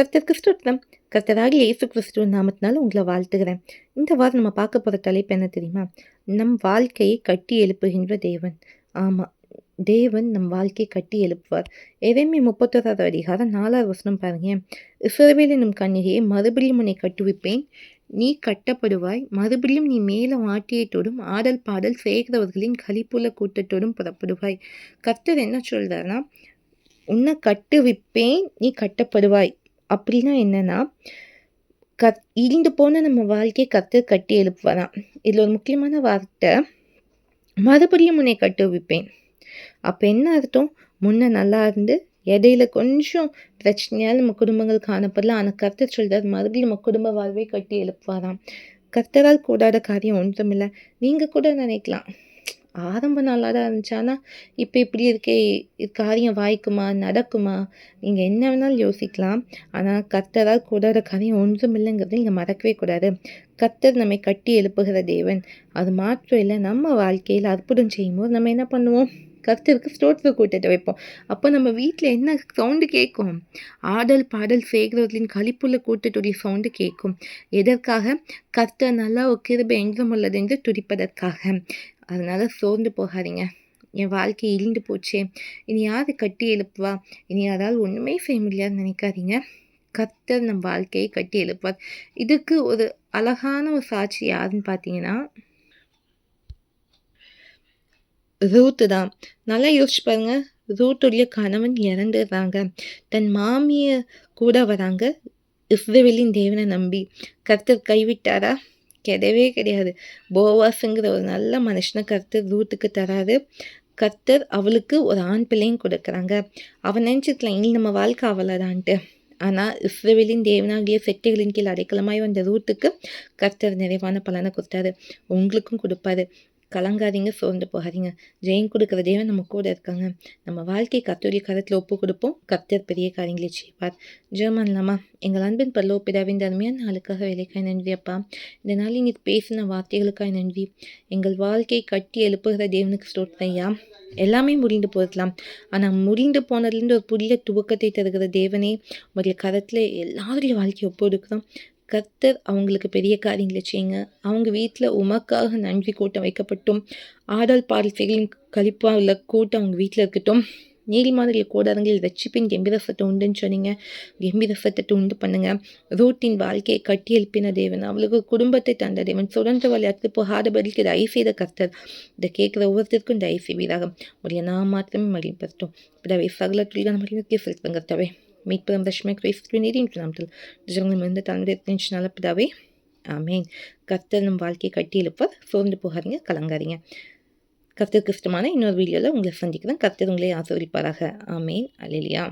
கர்த்தருக்கு ஸ்தோத்திரம் கர்த்தராகி இயேசு கிறிஸ்துவ நாமத்தினால உங்களை வாழ்த்துகிறேன். இந்த வாரம் நம்ம பார்க்க போகிற தலைப்பு என்ன தெரியுமா? நம் வாழ்க்கையை கட்டி எழுப்புகின்ற தேவன். ஆமாம் தேவன் நம் வாழ்க்கையை கட்டி எழுப்புவார். எதையுமே முப்பத்தோராவது அதிகாரம் நாலாவது வசனம் பாருங்க. இஸ்ரவேல் என்னும் கண்ணிகையை மறுபடியும் உன்னை கட்டுவிப்பேன். நீ கட்டப்படுவாய். மறுபடியும் நீ மேல ஆட்டியத்தோடும் ஆடல் பாடல் செய்கிறவர்களின் கலிப்புள்ள கூட்டத்தோடும் புறப்படுவாய். கர்த்தர் என்ன சொல்றாருன்னா உன்னை கட்டுவிப்பேன் நீ கட்டப்படுவாய். அப்படின்னா என்னென்னா கத் இடிந்து போன நம்ம வாழ்க்கையை கற்று கட்டி எழுப்புவாராம் இதில் ஒரு முக்கியமான வார்த்தை மறுபடியும் உன்னை கட்டுவிப்பேன் அப்போ என்ன அர்த்தம்? முன்னே நல்லா இருந்து இடையில கொஞ்சம் பிரச்சனையால் நம்ம குடும்பங்கள் காணப்படலாம் ஆனால் கர்த்தர் சொல்கிறார் மறுபடியும் நம்ம குடும்ப வாழ்வை கட்டி எழுப்புவாராம் கர்த்தரால் கூடாத காரியம் ஒன்றுமில்லை. நீங்கள் கூட நினைக்கலாம். ஆரம்ப நாளாக தான் இருந்துச்சு. ஆனால் இப்போ இப்படி இருக்கே காரியம் வாய்க்குமா நடக்குமா? நீங்கள் என்ன வேணாலும் யோசிக்கலாம். ஆனால் கர்த்தரால் கூடாத காரியம் ஒன்றும் இல்லைங்கிறது நீங்கள் மறக்கவே கூடாது. கர்த்தர் நம்மை கட்டி எழுப்புகிற தேவன். அது மாற்றம் இல்லை நம்ம வாழ்க்கையில் அற்புதம் செய்யும்போது நம்ம என்ன பண்ணுவோம்? கர்த்தருக்கு ஸ்தோத்திர கூட்டத்தை வைப்போம். அப்போ நம்ம வீட்டில் என்ன சவுண்டு கேட்கும்? ஆடல் பாடல் செய்கிறவர்களின் கழிப்புள்ள கூட்டத்துடைய சவுண்டு கேட்கும். எதற்காக? கர்த்தர் நல்லா ஒரு கிருபை எங்கும் உள்ளது என்று துடிப்பதற்காக. அதனால் சோர்ந்து போகாதீங்க. என் வாழ்க்கை இழிந்து போச்சே. இனி யாரு கட்டி எழுப்புவா. இனி யாரால் ஒன்றுமே செய்ய முடியாதுன்னு நினைக்காதீங்க. கத்தர் நம் வாழ்க்கையை கட்டி எழுப்பார் இதுக்கு ஒரு அழகான ஒரு சாட்சி யாருன்னு பார்த்தீங்கன்னா ரூத்து தான். நல்லா யோசிச்சு பாருங்க. ரூத்துடைய கணவன் இறந்துடுறாங்க. தன் மாமியை கூட வராங்க. இஸ்ரவேலின் தேவனை நம்பி. கர்த்தர் கைவிட்டாரா? கிடையவே கிடையாது. போவாஸுங்கிற ஒரு நல்ல மனுஷனை கர்த்தர் ரூத்துக்கு தராரு. கர்த்தர் அவளுக்கு ஒரு ஆண் பிள்ளையும் கொடுக்குறாங்க. அவன் நினச்சிக்கலாம் இனி நம்ம வாழ்க்கை அவ்வளோதான்ட்டு ஆனால் இஸ்ரேவேலின் தேவனாகிய செட்டிகளின் கீழ் அடைக்கலமாய் வந்த ரூத்துக்கு கர்த்தர் நிறைவான பலனை கொடுத்தாரு. உங்களுக்கும் கொடுப்பாரு. கலங்காதீங்க சோர்ந்து போகாதீங்க. ஜெயம் கொடுக்குற தேவன் நம்ம கூட இருக்காங்க. நம்ம வாழ்க்கை கத்தோடைய கரத்தில் ஒப்பு கொடுப்போம். கத்தர் பெரிய காரியங்களை செய்வார். ஜெர்மன்லாமா எங்கள் அன்பின் பல்லோ பிதாவின் தன்மையான நாளுக்காக வேலைக்காய் நன்றி அப்பா. இந்த நாள் இன்னைக்கு பேசின வார்த்தைகளுக்காய் நன்றி. எங்கள் வாழ்க்கை கட்டி எழுப்புகிற தேவனுக்கு ஸ்தோத்தையா எல்லாமே முடிந்து போகலாம். ஆனால் முடிந்து போனதுலேருந்து ஒரு புதிய துவக்கத்தை தருகிற தேவனே உங்களுடைய கரத்தில் எல்லாருடைய வாழ்க்கையை ஒப்பு கொடுக்குறோம். கர்த்தர் அவங்களுக்கு பெரிய காரியங்களை செய்யுங்க. அவங்க வீட்டில் உமக்காக நன்றி கூட்டம் வைக்கப்பட்டும். ஆடல் பாடல் கழிப்பாக உள்ள கூட்டம் அவங்க வீட்டில் இருக்கட்டும். நீதிமானுடைய கூடாரங்களில் ரட்சிப்பின் கெம்பீர சத்தம் உண்டுன்னு சொன்னீங்க. கெம்பீர சத்தத்தை உண்டு பண்ணுங்கள் ரூட்டின் வாழ்க்கையை கட்டி எழுப்பின தேவன் அவளுக்கு குடும்பத்தை தந்த தேவன் சுதந்திர விளையாட்டு போகாதபடிக்கு தயவு செய்த கர்த்தர் இதை கேட்குற ஒவ்வொருத்தருக்கும் தயவு செய்வீராக. உடைய நான் மாத்திரமே மகிழ்படுத்தும் பிறவை சகலத்தில் நம்ம செலுத்துங்க மீட்புறம் ரஷ்மை கிறிஸ்துவின் நீதியின் நாமத்தில் நிஜங்கள் மிகுந்த தன்னுடைய நல்ல பிதாவே ஆமேன் கர்த்தர் நம் வாழ்க்கையை கட்டி எழுப்பார் சோர்ந்து போகாதீங்க கலங்காதீங்க கர்த்தருக்கு இஷ்டமான இன்னொரு வீடியோவில் உங்களை சந்திக்கிறேன் கர்த்தர் உங்களை ஆசீர்வதிப்பாராக ஆமேன் அலிலியா